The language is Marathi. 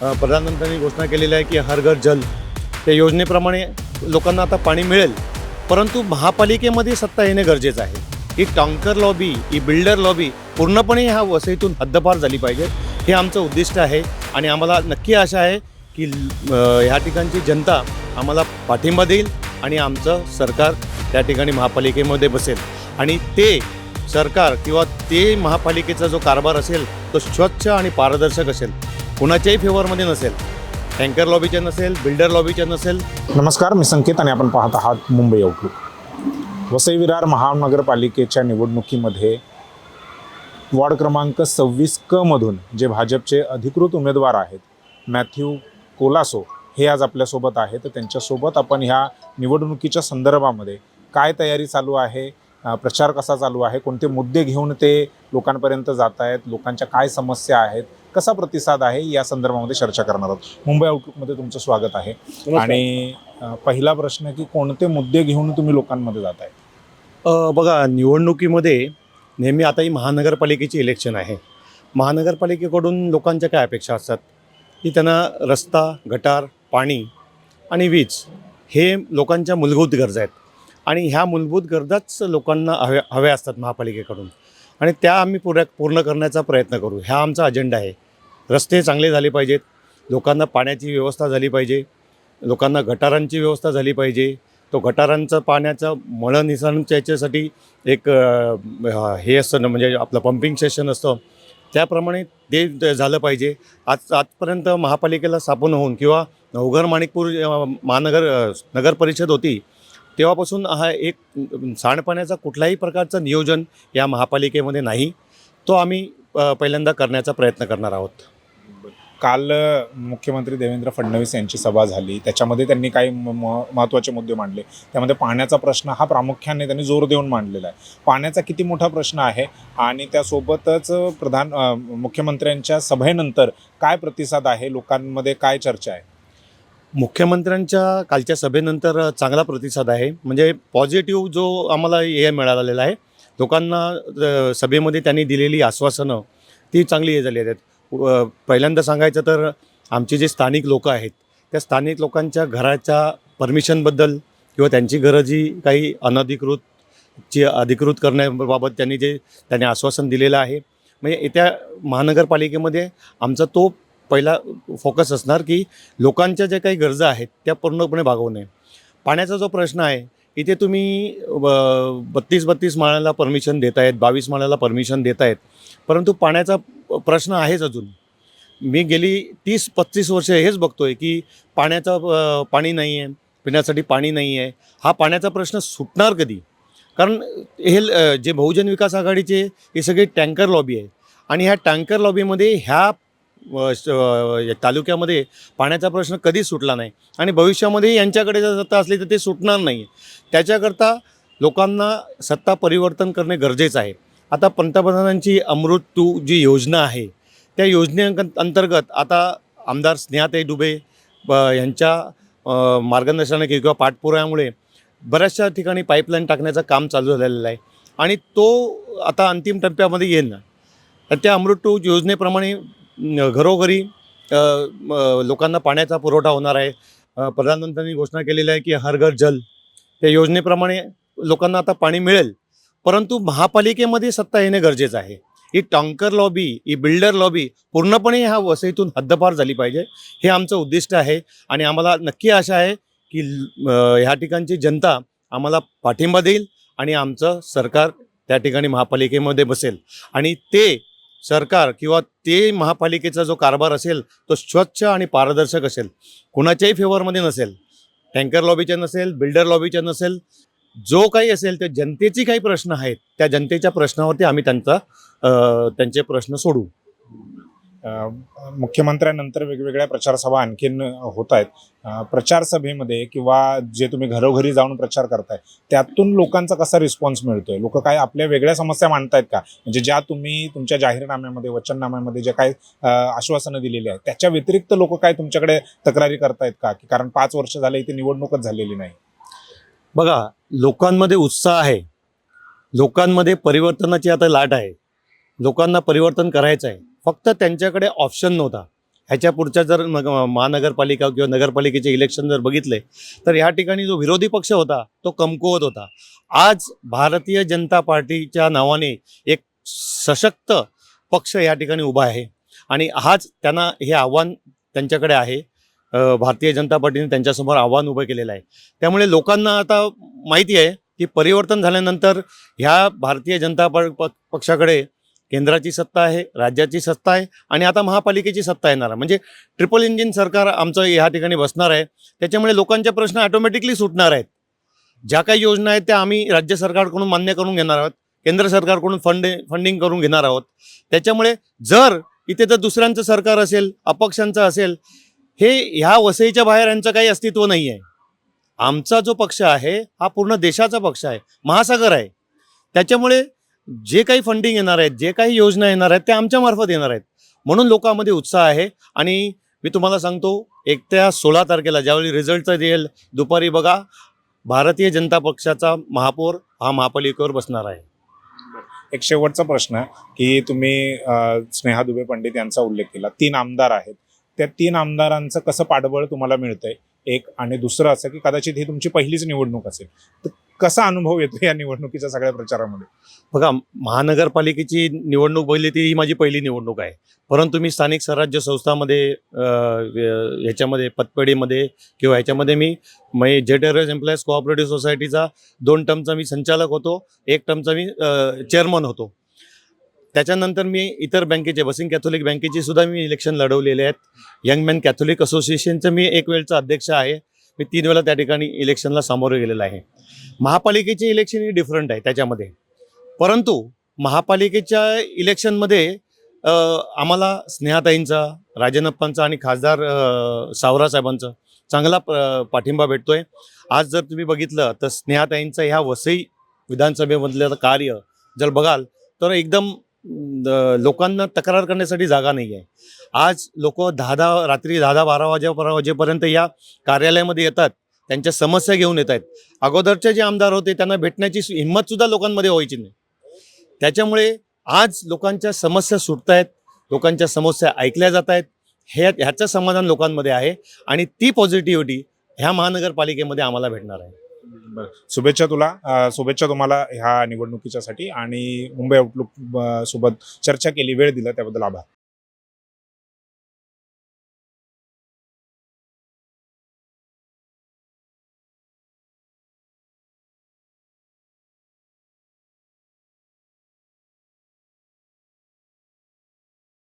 प्रधानमंत्र्यांनी घोषणा केलेली आहे की हर घर जल. त्या योजनेप्रमाणे लोकांना आता पाणी मिळेल. परंतु महापालिकेमध्ये सत्ता येणे गरजेचं आहे. ही टँकर लॉबी ही बिल्डर लॉबी पूर्णपणे ह्या वसईतून हद्दपार झाली पाहिजे. हे आमचं उद्दिष्ट आहे आणि आम्हाला नक्की आशा आहे की ह्या ठिकाणची जनता आम्हाला पाठिंबा देईल आणि आमचं सरकार त्या ठिकाणी महापालिकेमध्ये बसेल. आणि ते सरकार किंवा ते महापालिकेचा जो कारभार असेल तो स्वच्छ आणि पारदर्शक असेल. कुणाच्याही फेवरमध्ये नसेल टँकर लॉबीच्या नसेल बिल्डर लॉबीच्या नसेल. नमस्कार मी संकेत आणि आपण पाहत आहात मुंबई आउटलुक वसई विरार महानगरपालिकेच्या निवडणुकीमध्ये वॉर्ड क्रमांक सव्वीस क मधून जे भाजपचे अधिकृत उमेदवार आहेत मॅथ्यू कोलासो हे आज आपल्यासोबत आहेत. तर त्यांच्यासोबत आपण ह्या निवडणुकीच्या संदर्भामध्ये काय तयारी चालू आहे प्रचार कसा चालू आहे? कोणते मुद्दे घेऊन ते लोकांपर्यंत जात आहेत? लोकांच्या काय समस्या आहेत? कसा प्रतिसाद आहे? या संदर्भामध्ये चर्चा करणार आहोत. मुंबई आउटलुकमध्ये तुमचं स्वागत आहे. आणि पहिला प्रश्न की कोणते मुद्दे घेऊन तुम्ही लोकांमध्ये जात आहे? बघा निवडणुकीमध्ये नेहमी आता ही महानगरपालिकेची इलेक्शन आहे. महानगरपालिकेकडून लोकांच्या काय अपेक्षा असतात? की त्यांना रस्ता गटार पाणी आणि वीज हे लोकांच्या मूलभूत गरजा आहेत. आणि ह्या मूलभूत गरजाच लोकांना हव्या हव्या असतात महापालिकेकडून. आणि त्या आम्ही पुऱ्या पूर्ण करण्याचा प्रयत्न करू. ह्या आमचा अजेंडा आहे. रस्ते चांगले झाले पाहिजेत. लोकांना पाण्याची व्यवस्था झाली पाहिजे. लोकांना गटारांची व्यवस्था झाली पाहिजे. तो गटारांचं पाण्याचं मळनिसारणच्या याच्यासाठी एक हे असतं ना म्हणजे आपलं पंपिंग सेशन असतं. त्याप्रमाणे ते झालं पाहिजे. आज आजपर्यंत महापालिकेला स्थापन होऊन किंवा नवघर माणिकपूर महानगर नगर परिषद होती तेव्हापासून हा एक सांडपाण्याचा कुठल्याही प्रकारचं नियोजन या महापालिकेमध्ये नाही. तो आम्ही पहिल्यांदा करण्याचा प्रयत्न करणार आहोत. काल मुख्यमंत्री देवेंद्र फडणवीस यांची सभा झाली. त्याच्यामध्ये त्यांनी काही म- म- महत्त्वाचे मुद्दे मांडले. त्यामध्ये पाण्याचा प्रश्न हा प्रामुख्याने त्यांनी जोर देऊन मांडलेला आहे. पाण्याचा किती मोठा प्रश्न आहे आणि त्यासोबतच प्रधान मुख्यमंत्र्यांच्या सभेनंतर काय प्रतिसाद आहे? लोकांमध्ये काय चर्चा आहे? मुख्यमंत्र्यांच्या कालच्या सभेनंतर चांगला प्रतिसाद आहे. म्हणजे पॉझिटिव्ह जो आम्हाला हे मिळालेला आहे लोकांना सभेमध्ये त्यांनी दिलेली आश्वासनं ती चांगली हे झाली आहेत. पहिल्यांदा सांगायचं तर आमचे जे स्थानिक लोक आहेत त्या स्थानिक लोकांच्या घराच्या परमिशनबद्दल किंवा त्यांची घरं जी काही अनधिकृत ची अधिकृत करण्याबाबत त्यांनी जे त्यांनी आश्वासन दिलेलं आहे. म्हणजे येत्या महानगरपालिकेमध्ये आमचा तो पहिला फोकस असणार की लोकांच्या ज्या काही गरजा आहेत त्या पूर्णपणे भागवणे पाण्याचा जो प्रश्न आहे इथे तुम्ही बत्तीस बत्तीस माळ्याला परमिशन देत आहेत बावीस माळ्याला परमिशन देत आहेत परंतु पाण्याचा प्रश्न आहेच अजून. मी गेली तीस पस्तीस वर्ष हेच बघतो आहे की पाण्याचं पाणी नाही आहे पिण्यासाठी पाणी नाही आहे हा पाण्याचा प्रश्न सुटणार कधी? कारण हे जे बहुजन विकास आघाडीचे हे सगळे टँकर लॉबी आहे आणि ह्या टँकर लॉबीमध्ये ह्या तालुक्यामध्ये पाण्याचा प्रश्न कधीच सुटला नाही. आणि भविष्यामध्ये यांच्याकडे जर सत्ता असली तर ते सुटणार नाही त्याच्याकरता लोकांना सत्ता परिवर्तन करणे गरजेचं आहे. आता पंतप्रधानांची अमृत टू जी योजना आहे त्या योजने अंतर्गत आता आमदार स्नेहाताई दुबे ब- यांच्या मार्गदर्शनाने किंवा पाठपुराव्यामुळे बऱ्याचशा ठिकाणी पाईपलाईन टाकण्याचं काम चालू झालेलं आहे. आणि तो आता अंतिम टप्प्यामध्ये येईल ना. तर त्या अमृत टू योजनेप्रमाणे घरोघरी लोकांना पाण्याचा पुरवठा होणार आहे. प्रधानमंत्र्यांनी घोषणा केलेली आहे की हर घर जल. त्या योजनेप्रमाणे लोकांना आता पाणी मिळेल. परंतु महापालिकेमध्ये सत्ता येणे गरजेचं आहे. ही टँकर लॉबी ही बिल्डर लॉबी पूर्णपणे ह्या वसईतून हद्दपार झाली पाहिजे. हे आमचं उद्दिष्ट आहे आणि आम्हाला नक्की आशा आहे की ह्या ठिकाणची जनता आम्हाला पाठिंबा देईल आणि आमचं सरकार त्या ठिकाणी महापालिकेमध्ये बसेल. आणि ते सरकार किंवा ते महापालिकेचा जो कारभार असेल तो स्वच्छ आणि पारदर्शक असेल. कुणाच्याही फेवरमध्ये नसेल. टँकर लॉबीच्या नसेल बिल्डर लॉबीच्या नसेल जो काही असेल ते जनतेची काही प्रश्न आहेत त्या जनतेच्या प्रश्नावरती आम्ही त्यांचा त्यांचे प्रश्न सोडू. मुख्यमंत्र्यांनंतर वेगवेगळ्या प्रचारसभा आणखीन होत आहेत प्रचारसभेमध्ये किंवा जे तुम्ही घरोघरी जाऊन प्रचार करताय त्यातून लोकांचा कसा रिस्पॉन्स मिळतोय? लोक काय आपल्या वेगळ्या समस्या मांडतायत का? म्हणजे ज्या तुम्ही तुमच्या जाहीरनाम्यामध्ये वचननाम्यामध्ये जे काही आश्वासनं दिलेली आहेत त्याच्या व्यतिरिक्त लोक काय तुमच्याकडे तक्रारी करतायत का? की कारण पाच वर्ष झाले इथे निवडणूकच झालेली नाही. बघा लोकांमध्ये उत्साह आहे. लोकांमध्ये परिवर्तनाची आता लाट आहे. लोकांना परिवर्तन करायचं आहे. फक्त त्यांच्याकडे ऑप्शन नव्हता. ह्याच्या पुढच्या जर मग महानगरपालिका किंवा नगरपालिकेचे इलेक्शन जर बघितले तर ह्या ठिकाणी जो विरोधी पक्ष होता तो कमकुवत होता. आज भारतीय जनता पार्टीच्या नावाने एक सशक्त पक्ष या ठिकाणी उभा आहे. आणि हाच त्यांना हे आव्हान त्यांच्याकडे आहे. भारतीय जनता पार्टीने त्यांच्यासमोर आव्हान उभं केलेलं आहे. त्यामुळे लोकांना आता माहिती आहे की परिवर्तन झाल्यानंतर ह्या भारतीय जनता प- प- पक्षाकडे केंद्राची सत्ता आहे राज्याची सत्ता आहे आणि आता महापालिकेची सत्ता येणार आहे. म्हणजे ट्रिपल इंजिन सरकार आमचं ह्या ठिकाणी बसणार आहे. त्याच्यामुळे लोकांचे प्रश्न ऑटोमॅटिकली सुटणार आहेत. ज्या काही योजना आहेत त्या आम्ही राज्य सरकारकडून मान्य करून घेणार आहोत. केंद्र सरकारकडून फंड फंडिंग करून घेणार आहोत. त्याच्यामुळे जर इथे जर दुसऱ्यांचं सरकार असेल अपक्षांचं असेल हे ह्या वसईच्या बाहेर यांचं काही अस्तित्व नाही आहे आमचा जो पक्ष आहे हा पूर्ण देशाचा पक्ष आहे. महासागर आहे. त्याच्यामुळे जे काही फंडिंग येणार आहेत जे काही योजना येणार आहेत त्या आमच्या मार्फत येणार आहेत. म्हणून लोकांमध्ये उत्साह आहे. आणि मी तुम्हाला सांगतो एक त्या सोळा तारखेला ज्यावेळी रिझल्टचं येईल दुपारी बघा भारतीय जनता पक्षाचा महापौर हा महापालिकेवर बसणार आहे. एक शेवटचा प्रश्न की तुम्ही स्नेहा दुबे पंडित यांचा उल्लेख केला. तीन आमदार आहेत. त्या तीन आमदारांचं कसं पाठबळ तुम्हाला मिळतंय? एक आणि दुसरं असं की कदाचित ही तुमची पहिलीच निवडणूक असेल. तर कसा अनुभव येतो या निवडणुकीच्या सगळ्या प्रचारामध्ये? बघा महानगरपालिकेची निवडणूक बघितली ती ही माझी पहिली निवडणूक आहे. परंतु मी स्थानिक स्वराज्य संस्थामध्ये ह्याच्यामध्ये पतपेढीमध्ये किंवा ह्याच्यामध्ये मी मै जेटेरियस एम्प्लॉईज कोऑपरेटिव्ह सोसायटीचा दोन टर्मचा मी संचालक होतो एक टर्मचा मी चेअरमन होतो. त्याच्यानंतर मी इतर बँकेचे बसिंग कॅथोलिक बँकेची सुद्धा मी इलेक्शन लढवलेले आहेत. यंग मॅन कॅथोलिक असोसिएशनचं मी एक वेळचा अध्यक्ष आहे. मी तीन वेळा त्या ठिकाणी इलेक्शनला सामोरे गेलेलं आहे. महापालिकेचे इलेक्शन ही डिफरंट आहे त्याच्यामध्ये. परंतु महापालिकेच्या इलेक्शनमध्ये आम्हाला स्नेहाताईंचा राजनप्पांचा आणि खासदार सावरासाहेबांचा सावरा साहेबांचा चांगला प- पाठिंबा आहे आज जर तुम्ही बघितलं तर स्नेहाताईंचं ह्या वसई विधानसभेमधलं कार्य जर बघाल तर एकदम लोकांना तक्रार करण्यासाठी जागा नाही आहे. आज लोक दहा दहा रात्री दहा दहा बारा वाजे बारा वाजेपर्यंत या कार्यालयामध्ये येतात. त्यांच्या समस्या घेऊन येत आहेत. अगोदरचे जे आमदार होते त्यांना भेटण्याची हिंमतसुद्धा लोकांमध्ये व्हायची नाही. त्याच्यामुळे आज लोकांच्या समस्या सुटत आहेत लोकांच्या समस्या ऐकल्या जात आहेत हे ह्याचं समाधान लोकांमध्ये आहे आणि ती पॉझिटिव्हिटी ह्या महानगरपालिकेमध्ये आम्हाला भेटणार आहे. शुभेच्छा तुला. शुभेच्छा तुम्हाला ह्या निवडणुकीच्यासाठी आणि मुंबई आउटलुक सोबत चर्चा केली वेळ दिला त्याबद्दल आभार.